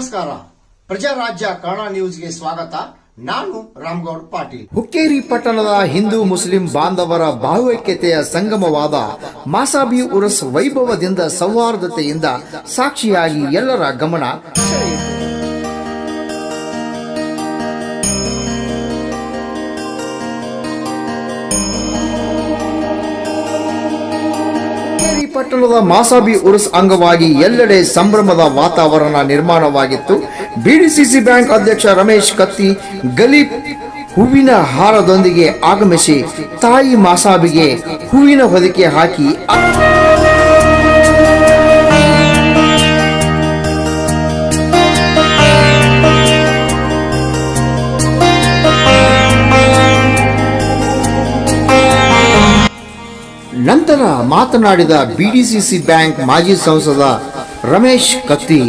ನಮಸ್ಕಾರ. ಪ್ರಜಾರಾಜ್ಯ ಕನ್ನಡ ನ್ಯೂಸ್ಗೆ ಸ್ವಾಗತ. ನಾನು ರಾಮ್ಗೌಡ್ ಪಾಟೀಲ್. ಹುಕ್ಕೇರಿ ಪಟ್ಟಣದ ಹಿಂದೂ ಮುಸ್ಲಿಂ ಬಾಂಧವರ ಭಾವೈಕ್ಯತೆಯ ಸಂಗಮವಾದ ಮಾಸಾಬಿ ಉರಸ್ ವೈಭವದಿಂದ ಸೌಹಾರ್ದತೆಯಿಂದ ಸಾಕ್ಷಿಯಾಗಿ ಎಲ್ಲರ ಗಮನ ಸೆಳೆಯಿತು. ಪಟ್ಟಣದ ಮಾಸಾಬಿ ಉರುಸ್ ಅಂಗವಾಗಿ ಎಲ್ಲೆಡೆ ಸಂಭ್ರಮದ ವಾತಾವರಣ ನಿರ್ಮಾಣವಾಗಿತ್ತು. ಬಿಡಿಸಿಸಿ ಬ್ಯಾಂಕ್ ಅಧ್ಯಕ್ಷ ರಮೇಶ್ ಕತ್ತಿ ಗಲೀಪ್ ಹೂವಿನ ಹಾರದೊಂದಿಗೆ ಆಗಮಿಸಿ ತಾಯಿ ಮಾಸಾಬಿಗೆ ಹೂವಿನ ಹೊದಿಕೆ ಹಾಕಿ ನಂತರ ಮಾತನಾಡಿದ ಬಿಡಿಸಿಸಿ ಬ್ಯಾಂಕ್ ಮಾಜಿ ಸಂಸದ ರಮೇಶ್ ಕತ್ತಿ,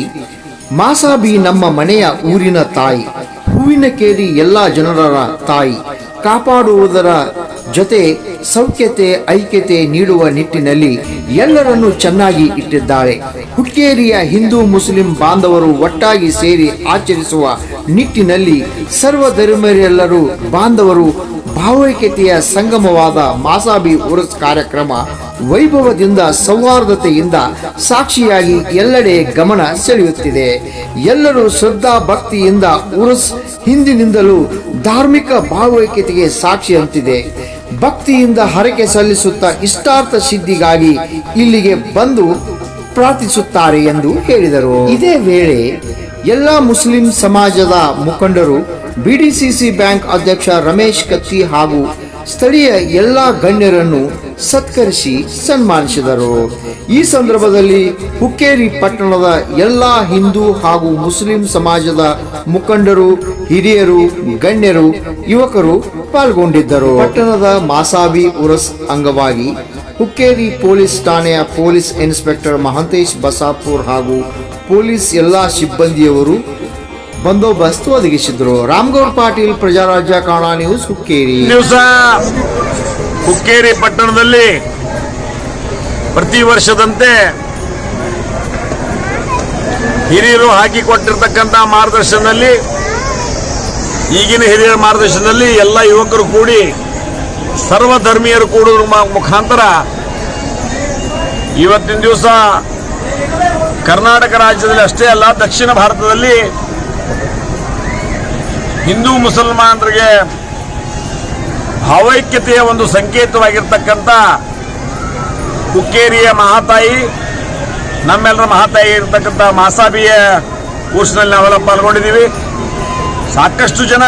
ಮಾಸಾಬಿ ನಮ್ಮ ಮನೆಯ ಊರಿನ ತಾಯಿ, ಹೂವಿನ ಕೇರಿ ಎಲ್ಲ ಜನರ ತಾಯಿ, ಕಾಪಾಡುವುದರ ಜೊತೆ ಸೌಖ್ಯತೆ, ಐಕ್ಯತೆ ನೀಡುವ ನಿಟ್ಟಿನಲ್ಲಿ ಎಲ್ಲರನ್ನೂ ಚೆನ್ನಾಗಿ ಇಟ್ಟಿದ್ದಾಳೆ ಹುಕ್ಕೇರಿಯ ಹಿಂದೂ ಮುಸ್ಲಿಂ ಬಾಂಧವರು ಒಟ್ಟಾಗಿ ಸೇರಿ ಆಚರಿಸುವ ನಿಟ್ಟಿನಲ್ಲಿ ಸರ್ವಧರ್ಮರೆಲ್ಲರೂ ಬಾಂಧವರು ಭಾವೈಕ್ಯತೆಯ ಸಂಗಮವಾದ ಮಾಸಾಬಿ ಉರಸ್ ಕಾರ್ಯಕ್ರಮ ವೈಭವದಿಂದ ಸೌಹಾರ್ದತೆಯಿಂದ ಸಾಕ್ಷಿಯಾಗಿ ಎಲ್ಲೆಡೆ ಗಮನ ಸೆಳೆಯುತ್ತಿದೆ. ಎಲ್ಲರೂ ಶ್ರದ್ಧಾ ಭಕ್ತಿಯಿಂದ ಉರುಸ್ ಹಿಂದಿನಿಂದಲೂ ಧಾರ್ಮಿಕ ಭಾವೈಕ್ಯತೆಗೆ ಸಾಕ್ಷಿಯಂತಿದೆ. ಭಕ್ತಿಯಿಂದ ಹರಕೆ ಸಲ್ಲಿಸುತ್ತಾ ಇಷ್ಟಾರ್ಥ ಸಿದ್ಧಿಗಾಗಿ ಇಲ್ಲಿಗೆ ಬಂದು ಪ್ರಾರ್ಥಿಸುತ್ತಾರೆ ಎಂದು ಹೇಳಿದರು. ಇದೇ ವೇಳೆ ಎಲ್ಲ ಮುಸ್ಲಿಂ ಸಮಾಜದ ಮುಖಂಡರು ಬಿಡಿಸಿಸಿ ಬ್ಯಾಂಕ್ ಅಧ್ಯಕ್ಷ ರಮೇಶ್ ಕತ್ತಿ ಹಾಗೂ ಸ್ಥಳೀಯ ಎಲ್ಲ ಗಣ್ಯರನ್ನು ಸತ್ಕರಿಸಿ ಸನ್ಮಾನಿಸಿದರು. ಈ ಸಂದರ್ಭದಲ್ಲಿ ಹುಕ್ಕೇರಿ ಪಟ್ಟಣದ ಎಲ್ಲ ಹಿಂದೂ ಹಾಗೂ ಮುಸ್ಲಿಂ ಸಮಾಜದ ಮುಖಂಡರು, ಹಿರಿಯರು, ಗಣ್ಯರು, ಯುವಕರು ಪಾಲ್ಗೊಂಡಿದ್ದರು. ಪಟ್ಟಣದ ಮಾಸಾಬಿ ಉರಸ್ ಅಂಗವಾಗಿ ಹುಕ್ಕೇರಿ ಪೊಲೀಸ್ ಠಾಣೆಯ ಪೊಲೀಸ್ ಇನ್ಸ್ಪೆಕ್ಟರ್ ಮಹಂತೇಶ್ ಬಸಾಪುರ್ ಹಾಗೂ ಪೊಲೀಸ್ ಎಲ್ಲ ಸಿಬ್ಬಂದಿಯವರು ಬಂದೋಬಸ್ತ್ ಒದಗಿಸಿದ್ರು. ರಾಮಗೌಡ್ ಪಾಟೀಲ್, ಪ್ರಜಾರಾಜ್ಯ ಕಾಣ ನ್ಯೂಸ್, ಹುಕ್ಕೇರಿ. ದಿವಸ ಹುಕ್ಕೇರಿ ಪಟ್ಟಣದಲ್ಲಿ ಪ್ರತಿ ವರ್ಷದಂತೆ ಹಿರಿಯರು ಹಾಕಿಕೊಟ್ಟಿರ್ತಕ್ಕಂಥ ಮಾರ್ಗದರ್ಶನದಲ್ಲಿ, ಈಗಿನ ಹಿರಿಯರ ಮಾರ್ಗದರ್ಶನದಲ್ಲಿ ಎಲ್ಲ ಯುವಕರು ಕೂಡಿ ಸರ್ವಧರ್ಮೀಯರು ಕೂಡ ಮುಖಾಂತರ ಇವತ್ತಿನ ದಿವಸ ಕರ್ನಾಟಕ ರಾಜ್ಯದಲ್ಲಿ ಅಷ್ಟೇ ಅಲ್ಲ, ದಕ್ಷಿಣ ಭಾರತದಲ್ಲಿ ಹಿಂದೂ ಮುಸಲ್ಮಾನರಿಗೆ ಭಾವೈಕ್ಯತೆಯ ಒಂದು ಸಂಕೇತವಾಗಿರ್ತಕ್ಕಂಥ ಹುಕ್ಕೇರಿಯ ಮಹಾತಾಯಿ ನಮ್ಮೆಲ್ಲರ ಮಹಾತಾಯಿ ಇರತಕ್ಕಂಥ ಮಾಸಾಬಿಯ ಊರ್ಸ್ನಲ್ಲಿ ನಾವೆಲ್ಲ ಪಾಲ್ಗೊಂಡಿದ್ದೀವಿ. ಸಾಕಷ್ಟು ಜನ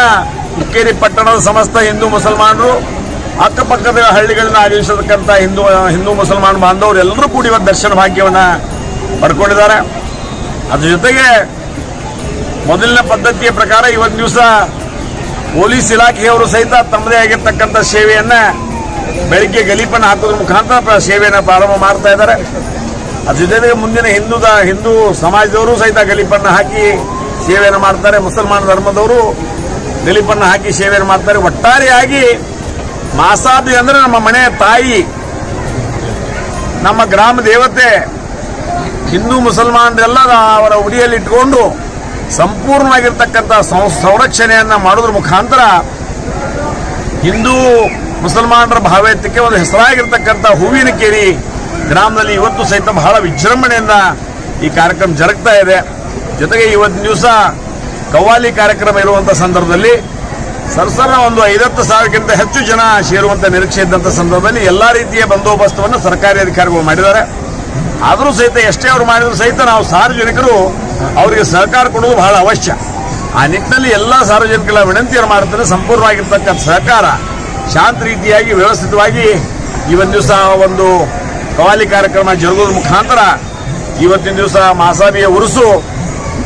ಹುಕ್ಕೇರಿ ಪಟ್ಟಣದ ಸಮಸ್ತ ಹಿಂದೂ ಮುಸಲ್ಮಾನರು, ಅಕ್ಕಪಕ್ಕದ ಹಳ್ಳಿಗಳನ್ನ ಆಯೋಜಿಸತಕ್ಕಂಥ ಹಿಂದೂ ಹಿಂದೂ ಮುಸಲ್ಮಾನ್ ಬಾಂಧವರು ಎಲ್ಲರೂ ಕೂಡಿ ಇವತ್ತು ದರ್ಶನ ಭಾಗ್ಯವನ್ನು ಪಡ್ಕೊಂಡಿದ್ದಾರೆ. ಅದ್ರ ಜೊತೆಗೆ ಮೊದಲಿನ ಪದ್ಧತಿಯ ಪ್ರಕಾರ ಇವತ್ತು ದಿವಸ ಪೊಲೀಸ್ ಇಲಾಖೆಯವರು ಸಹಿತ ತಮ್ಮದೇ ಆಗಿರ್ತಕ್ಕಂಥ ಸೇವೆಯನ್ನು ಬೆಳಿಗ್ಗೆ ಗಲೀಪನ್ನು ಹಾಕೋದ್ರ ಮುಖಾಂತರ ಸೇವೆಯನ್ನು ಪ್ರಾರಂಭ ಮಾಡ್ತಾ ಇದ್ದಾರೆ. ಅದ್ರ ಜೊತೆಗೆ ಮುಂದಿನ ಹಿಂದೂದ, ಹಿಂದೂ ಸಮಾಜದವರು ಸಹಿತ ಗಲೀಪನ್ನು ಹಾಕಿ ಸೇವೆಯನ್ನು ಮಾಡ್ತಾರೆ. ಮುಸಲ್ಮಾನ ಧರ್ಮದವರು ಗಲೀಪನ್ನು ಹಾಕಿ ಸೇವೆಯನ್ನು ಮಾಡ್ತಾರೆ. ಒಟ್ಟಾರೆಯಾಗಿ ಮಾಸಾದಿ ಅಂದ್ರೆ ನಮ್ಮ ಮನೆಯ ತಾಯಿ, ನಮ್ಮ ಗ್ರಾಮ ದೇವತೆ ಹಿಂದೂ ಮುಸಲ್ಮಾನರೆಲ್ಲ ಅವರ ಉಡಿಯಲ್ಲಿ ಇಟ್ಕೊಂಡು ಸಂಪೂರ್ಣವಾಗಿರ್ತಕ್ಕಂಥ ಸಂರಕ್ಷಣೆಯನ್ನು ಮಾಡೋದ್ರ ಮುಖಾಂತರ ಹಿಂದೂ ಮುಸಲ್ಮಾನರ ಭಾವೈತ್ಯಕ್ಕೆ ಒಂದು ಹೆಸರಾಗಿರ್ತಕ್ಕಂಥ ಹೂವಿನ ಕೇರಿ ಗ್ರಾಮದಲ್ಲಿ ಇವತ್ತು ಸಹಿತ ಬಹಳ ವಿಜೃಂಭಣೆಯಿಂದ ಈ ಕಾರ್ಯಕ್ರಮ ಜರುಗ್ತಾ ಇದೆ. ಜೊತೆಗೆ ಇವತ್ತಿನ ದಿವಸ ಕವ್ವಾಲಿ ಕಾರ್ಯಕ್ರಮ ಇರುವಂಥ ಸಂದರ್ಭದಲ್ಲಿ ಸರ್ಸರ ಒಂದು ಐವತ್ತು ಸಾವಿರಕ್ಕಿಂತ ಹೆಚ್ಚು ಜನ ಸೇರುವಂತ ನಿರೀಕ್ಷೆ ಇದ್ದಂಥ ಸಂದರ್ಭದಲ್ಲಿ ಎಲ್ಲಾ ರೀತಿಯ ಬಂದೋಬಸ್ತವನ್ನು ಸರ್ಕಾರಿ ಅಧಿಕಾರಿಗಳು ಮಾಡಿದ್ದಾರೆ. ಆದರೂ ಸಹಿತ ಎಷ್ಟೇ ಅವರು ಮಾಡಿದ್ರು ಸಹಿತ ನಾವು ಸಾರ್ವಜನಿಕರು ಅವರಿಗೆ ಸಹಕಾರ ಕೊಡುವುದು ಬಹಳ ಅವಶ್ಯ. ಆ ನಿಟ್ಟಿನಲ್ಲಿ ಎಲ್ಲ ಸಾರ್ವಜನಿಕರ ವಿನಂತಿಯನ್ನು ಮಾಡ್ತಾರೆ ಸಂಪೂರ್ಣವಾಗಿರ್ತಕ್ಕಂಥ ಸಹಕಾರ ಶಾಂತ ರೀತಿಯಾಗಿ, ವ್ಯವಸ್ಥಿತವಾಗಿ ಇವತ್ತು ದಿವಸ ಒಂದು ಕವಾಲಿ ಕಾರ್ಯಕ್ರಮ ಜರುಗೋದ್ರ ಮುಖಾಂತರ ಇವತ್ತಿನ ದಿವಸ ಮಾಸಾಬಿಯ ಉರುಸು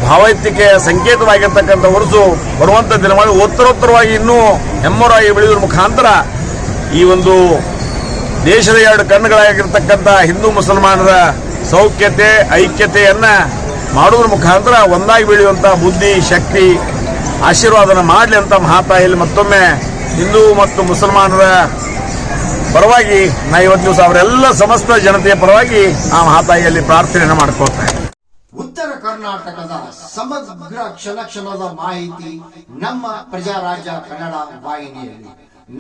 ಭಾವೈಕ್ಯತೆಯ ಸಂಕೇತವಾಗಿರ್ತಕ್ಕಂಥ ಉರುಸು ಬರುವಂಥ ದಿನಗಳು ಉತ್ತರೋತ್ತರವಾಗಿ ಇನ್ನೂ ಹೆಮ್ಮರವಾಗಿ ಬೆಳೆಯೋದ್ರ ಮುಖಾಂತರ ಈ ಒಂದು ದೇಶದ ಎರಡು ಕಣ್ಣುಗಳಾಗಿರ್ತಕ್ಕಂಥ ಹಿಂದೂ ಮುಸಲ್ಮಾನರ ಸೌಖ್ಯತೆ, ಐಕ್ಯತೆಯನ್ನ ಮಾಡುವ ಮುಖಾಂತರ ಒಂದಾಗಿ ಬೆಳೆಯುವಂಥ ಬುದ್ಧಿ, ಶಕ್ತಿ, ಆಶೀರ್ವಾದನ ಮಾಡಲಿ ಅಂತ ಮಹಾತಾಯಿಯಲ್ಲಿ ಮತ್ತೊಮ್ಮೆ ಹಿಂದೂ ಮತ್ತು ಮುಸಲ್ಮಾನರ ಪರವಾಗಿ ನಾ ಇವತ್ತು ದಿವಸ ಅವರೆಲ್ಲ ಸಮಸ್ತ ಜನತೆಯ ಪರವಾಗಿ ಆ ಮಹಾತಾಯಿಯಲ್ಲಿ ಪ್ರಾರ್ಥನೆಯನ್ನು ಮಾಡ್ಕೊಳ್ತಾ ಇದ್ದೀನಿ ಉತ್ತರ ಕರ್ನಾಟಕದ ಸಮಗ್ರ ಕ್ಷಣ ಕ್ಷಣದ ಮಾಹಿತಿ ನಮ್ಮ ಪ್ರಜಾರಾಜ್ಯ ಕನ್ನಡ ವಾಹಿನಿಯಲ್ಲಿ.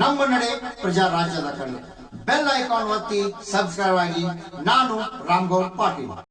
ನಮ್ಮ ನಡೆ ಪ್ರಜಾರಾಜ್ಯದ ಕಡೆ. ಬೆಲ್ ಐಕಾನ್ ಒತ್ತಿ ಸಬ್ಸ್ಕ್ರೈಬ್ ಆಗಿ. ನಾನು ರಾಮ್ಗೌಡ್ ಪಾಟೀಲ್